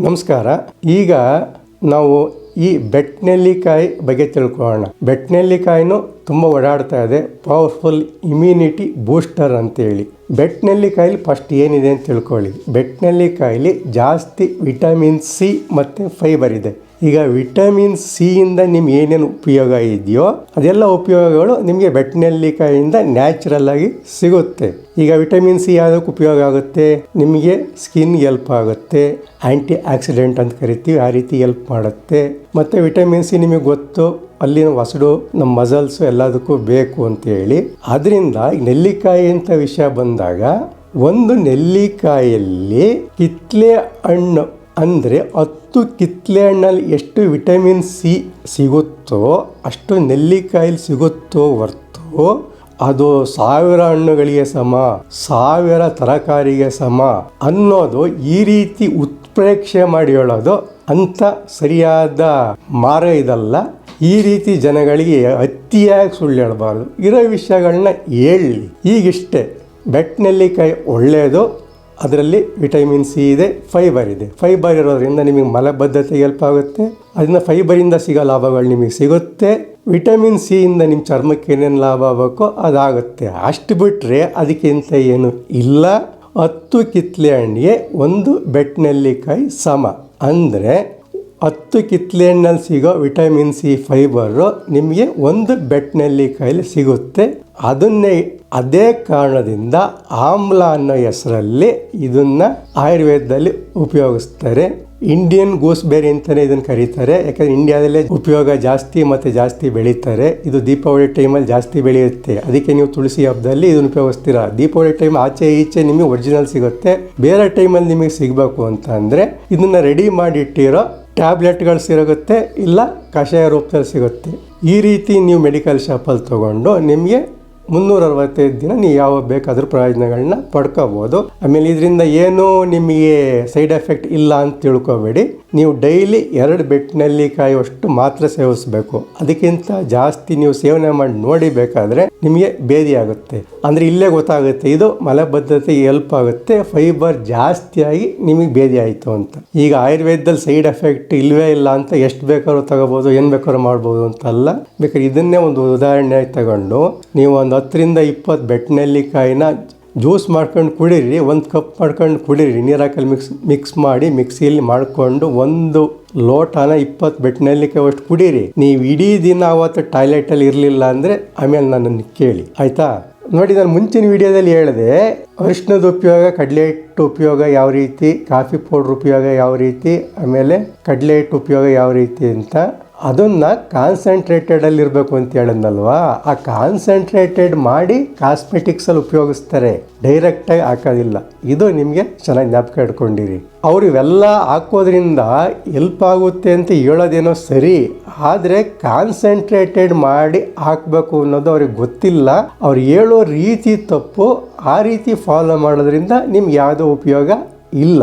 ನಮಸ್ಕಾರ. ಈಗ ನಾವು ಈ ಬೆಟ್ಟನೆಲ್ಲಿಕಾಯಿ ಬಗ್ಗೆ ತಿಳ್ಕೊಳ್ಳೋಣ. ಬೆಟ್ನೆಲ್ಲಿಕಾಯಿನೂ ತುಂಬ ಓಡಾಡ್ತಾ ಇದೆ. ಪವರ್ಫುಲ್ ಇಮ್ಯುನಿಟಿ ಬೂಸ್ಟರ್ ಅಂತೇಳಿ. ಬೆಟ್ನೆಲ್ಲಿಕಾಯಿಲಿ ಫಸ್ಟ್ ಏನಿದೆ ಅಂತ ತಿಳ್ಕೊಳ್ಳಿ. ಬೆಟ್ನೆಲ್ಲಿಕಾಯಿಲಿ ಜಾಸ್ತಿ ವಿಟಮಿನ್ ಸಿ ಮತ್ತು ಫೈಬರ್ ಇದೆ. ಈಗ ವಿಟಮಿನ್ ಸಿಯಿಂದ ನಿಮ್ಗೆ ಏನೇನು ಉಪಯೋಗ ಇದೆಯೋ ಅದೆಲ್ಲ ಉಪಯೋಗಗಳು ನಿಮಗೆ ಬೆಟ್ನೆಲ್ಲಿಕಾಯಿಂದ ನ್ಯಾಚುರಲ್ ಆಗಿ ಸಿಗುತ್ತೆ. ಈಗ ವಿಟಮಿನ್ ಸಿ ಯಾವುದಕ್ಕೆ ಉಪಯೋಗ ಆಗುತ್ತೆ? ನಿಮಗೆ ಸ್ಕಿನ್ ಎಲ್ಪ್ ಆಗುತ್ತೆ. ಆ್ಯಂಟಿ ಆಕ್ಸಿಡೆಂಟ್ ಅಂತ ಕರಿತೀವಿ, ಆ ರೀತಿ ಎಲ್ಪ್ ಮಾಡುತ್ತೆ. ಮತ್ತು ವಿಟಮಿನ್ ಸಿ ನಿಮಗೆ ಗೊತ್ತು ಅಲ್ಲಿನ ವಸಡು ನಮ್ಮ ಮಸಲ್ಸ್ ಎಲ್ಲದಕ್ಕೂ ಬೇಕು ಅಂತೇಳಿ. ಅದರಿಂದ ನೆಲ್ಲಿಕಾಯಿ ಅಂತ ವಿಷಯ ಬಂದಾಗ, ಒಂದು ನೆಲ್ಲಿಕಾಯಲ್ಲಿ ಕಿತ್ಲೆ ಹಣ್ಣು, ಅಂದರೆ ಹತ್ತು ಕಿತ್ಲೆ ಹಣ್ಣಲ್ಲಿ ಎಷ್ಟು ವಿಟಮಿನ್ ಸಿ ಸಿಗುತ್ತೋ, ಅಷ್ಟು ನೆಲ್ಲಿಕಾಯಲ್ಲಿ ಸಿಗುತ್ತೋ ಹೊರ್ತು, ಅದು ಸಾವಿರ ಹಣ್ಣುಗಳಿಗೆ ಸಮ, ಸಾವಿರ ತರಕಾರಿಗೆ ಸಮ ಅನ್ನೋದು ಈ ರೀತಿ ಉತ್ಪ್ರೇಕ್ಷೆ ಮಾಡಿ ಹೇಳೋದು ಅಂಥ ಸರಿಯಾದ ಮಾರ್ಗ ಇದಲ್ಲ. ಈ ರೀತಿ ಜನಗಳಿಗೆ ಅತಿಯಾಗಿ ಸುಳ್ಳು ಹೇಳಬಾರ್ದು. ಇರೋ ವಿಷಯಗಳನ್ನ ಹೇಳಿ. ಈಗಿಷ್ಟೇ. ಬೆಟ್ನೆಲ್ಲಿಕಾಯಿ ಒಳ್ಳೆಯದು. ಅದರಲ್ಲಿ ವಿಟಮಿನ್ ಸಿ ಇದೆ, ಫೈಬರ್ ಇದೆ. ಫೈಬರ್ ಇರೋದ್ರಿಂದ ನಿಮಗೆ ಮಲಬದ್ಧತೆ ಹೆಲ್ಪ್ ಆಗುತ್ತೆ. ಅದರಿಂದ ಫೈಬರಿಂದ ಸಿಗೋ ಲಾಭಗಳು ನಿಮಗೆ ಸಿಗುತ್ತೆ. ವಿಟಮಿನ್ ಸಿಯಿಂದ ನಿಮ್ಮ ಚರ್ಮಕ್ಕೆ ಏನೇನು ಲಾಭ ಆಗಬೇಕೋ ಅದಾಗುತ್ತೆ. ಅಷ್ಟು ಬಿಟ್ಟರೆ ಅದಕ್ಕಿಂತ ಏನು ಇಲ್ಲ. ಹತ್ತು ಕಿತ್ಲೆ ಹಣ್ಣಿಗೆ ಒಂದು ಬೆಟ್ನೆಲ್ಲಿಕಾಯಿ ಸಮ. ಅಂದರೆ ಹತ್ತು ಕಿತ್ಲೆಹಣ್ಣಲ್ಲಿ ಸಿಗೋ ವಿಟಮಿನ್ ಸಿ ಫೈಬರು ನಿಮಗೆ ಒಂದು ಬೆಟ್ನೆಲ್ಲಿಕಾಯಲ್ಲಿ ಸಿಗುತ್ತೆ. ಅದನ್ನೇ ಅದೇ ಕಾರಣದಿಂದ ಆಮ್ಲ ಅನ್ನೋ ಹೆಸರಲ್ಲಿ ಇದನ್ನು ಆಯುರ್ವೇದದಲ್ಲಿ ಉಪಯೋಗಿಸ್ತಾರೆ. ಇಂಡಿಯನ್ ಗೂಸ್ಬೆರಿ ಅಂತಲೇ ಇದನ್ನು ಕರೀತಾರೆ. ಯಾಕಂದರೆ ಇಂಡಿಯಾದಲ್ಲೇ ಉಪಯೋಗ ಜಾಸ್ತಿ ಮತ್ತು ಜಾಸ್ತಿ ಬೆಳೀತಾರೆ. ಇದು ದೀಪಾವಳಿ ಟೈಮಲ್ಲಿ ಜಾಸ್ತಿ ಬೆಳೆಯುತ್ತೆ. ಅದಕ್ಕೆ ನೀವು ತುಳಸಿ ಹಬ್ಬದಲ್ಲಿ ಇದನ್ನು ಉಪಯೋಗಿಸ್ತೀರಾ? ದೀಪಾವಳಿ ಟೈಮ್ ಆಚೆ ಈಚೆ ನಿಮಗೆ ಒರಿಜಿನಲ್ ಸಿಗುತ್ತೆ. ಬೇರೆ ಟೈಮಲ್ಲಿ ನಿಮಗೆ ಸಿಗಬೇಕು ಅಂತ ಅಂದರೆ ಇದನ್ನು ರೆಡಿ ಮಾಡಿಟ್ಟಿರೋ ಟ್ಯಾಬ್ಲೆಟ್ಗಳು ಸಿಗುತ್ತೆ, ಇಲ್ಲ ಕಷಾಯ ರೂಪದಲ್ಲಿ ಸಿಗುತ್ತೆ. ಈ ರೀತಿ ನೀವು ಮೆಡಿಕಲ್ ಶಾಪಲ್ಲಿ ತೊಗೊಂಡು ನಿಮಗೆ ಮುನ್ನೂರ ಅರವತ್ತೈದು ದಿನ ನೀವು ಯಾವ ಬೇಕಾದರೂ ಪ್ರಯೋಜನಗಳನ್ನ ಪಡ್ಕೋಬೋದು. ಆಮೇಲೆ ಇದರಿಂದ ಏನೂ ನಿಮಗೆ ಸೈಡ್ ಎಫೆಕ್ಟ್ ಇಲ್ಲ ಅಂತ ತಿಳ್ಕೊಬೇಡಿ. ನೀವು ಡೈಲಿ ಎರಡು ಬೆಟ್ಟಿನಲ್ಲಿ ಕಾಯುವಷ್ಟು ಮಾತ್ರ ಸೇವಿಸಬೇಕು. ಅದಕ್ಕಿಂತ ಜಾಸ್ತಿ ನೀವು ಸೇವನೆ ಮಾಡಿ ನೋಡಿ ಬೇಕಾದರೆ ನಿಮಗೆ ಭೇದಿಯಾಗುತ್ತೆ ಅಂದರೆ ಇಲ್ಲೇ ಗೊತ್ತಾಗುತ್ತೆ. ಇದು ಮಲಬದ್ಧತೆಗೆ ಹೆಲ್ಪ್ ಆಗುತ್ತೆ. ಫೈಬರ್ ಜಾಸ್ತಿಯಾಗಿ ನಿಮಗೆ ಭೇದಿ ಆಯಿತು ಅಂತ. ಈಗ ಆಯುರ್ವೇದದಲ್ಲಿ ಸೈಡ್ ಎಫೆಕ್ಟ್ ಇಲ್ಲವೇ ಇಲ್ಲ ಅಂತ ಎಷ್ಟು ಬೇಕಾದ್ರೂ ತಗೋಬೋದು, ಏನು ಬೇಕಾದ್ರೂ ಮಾಡ್ಬೋದು ಅಂತಲ್ಲ ಬೇಕಾದ್ರೆ ಇದನ್ನೇ ಒಂದು ಉದಾಹರಣೆ ತಗೊಂಡು, ನೀವು ಒಂದು ಹತ್ತರಿಂದ ಇಪ್ಪತ್ತು ಬೆಟ್ನೆಲ್ಲಿಕಾಯಿನ ಜ್ಯೂಸ್ ಮಾಡ್ಕೊಂಡು ಕುಡೀರಿ, ಒಂದು ಕಪ್ ಮಾಡ್ಕೊಂಡು ಕುಡೀರಿ. ನೀರು ಹಾಕಲ್ಲಿ ಮಿಕ್ಸ್ ಮಿಕ್ಸ್ ಮಾಡಿ ಮಿಕ್ಸಿಯಲ್ಲಿ ಮಾಡಿಕೊಂಡು ಒಂದು ಲೋಟನ ಇಪ್ಪತ್ತು ಬೆಟ್ನೆಲ್ಲಿಕಾಯಿ ಅಷ್ಟು ಕುಡೀರಿ. ನೀವು ಇಡೀ ದಿನ ಅವತ್ತು ಟಾಯ್ಲೆಟಲ್ಲಿ ಇರಲಿಲ್ಲ ಅಂದರೆ ಆಮೇಲೆ ನನ್ನನ್ನು ಕೇಳಿ. ಆಯಿತಾ? ನೋಡಿ, ನಾನು ಮುಂಚಿನ ವಿಡಿಯೋದಲ್ಲಿ ಹೇಳಿದೆ ಅರಿಶಿನದ ಉಪಯೋಗ, ಕಡಲೆ ಹಿಟ್ಟು ಉಪಯೋಗ ಯಾವ ರೀತಿ, ಕಾಫಿ ಪೌಡ್ರ್ ಉಪಯೋಗ ಯಾವ ರೀತಿ, ಆಮೇಲೆ ಕಡಲೆ ಹಿಟ್ಟು ಉಪಯೋಗ ಯಾವ ರೀತಿ ಅಂತ. ಅದನ್ನು ಕಾನ್ಸಂಟ್ರೇಟೆಡಲ್ಲಿ ಇರಬೇಕು ಅಂತ ಹೇಳಿದ್ನಲ್ವಾ? ಆ ಕಾನ್ಸಂಟ್ರೇಟೆಡ್ ಮಾಡಿ ಕಾಸ್ಮೆಟಿಕ್ಸಲ್ಲಿ ಉಪಯೋಗಿಸ್ತಾರೆ. ಡೈರೆಕ್ಟಾಗಿ ಹಾಕೋದಿಲ್ಲ. ಇದು ನಿಮಗೆ ಚೆನ್ನಾಗಿ ಜ್ಞಾಪಕ ಇಟ್ಕೊಂಡಿರಿ. ಅವರು ಇವೆಲ್ಲ ಹಾಕೋದ್ರಿಂದ ಹೆಲ್ಪ್ ಆಗುತ್ತೆ ಅಂತ ಹೇಳೋದೇನೋ ಸರಿ, ಆದರೆ ಕಾನ್ಸಂಟ್ರೇಟೆಡ್ ಮಾಡಿ ಹಾಕಬೇಕು ಅನ್ನೋದು ಅವ್ರಿಗೆ ಗೊತ್ತಿಲ್ಲ. ಅವ್ರು ಹೇಳೋ ರೀತಿ ತಪ್ಪು, ಆ ರೀತಿ ಫಾಲೋ ಮಾಡೋದ್ರಿಂದ ನಿಮ್ಗೆ ಯಾವುದೋ ಉಪಯೋಗ ಇಲ್ಲ.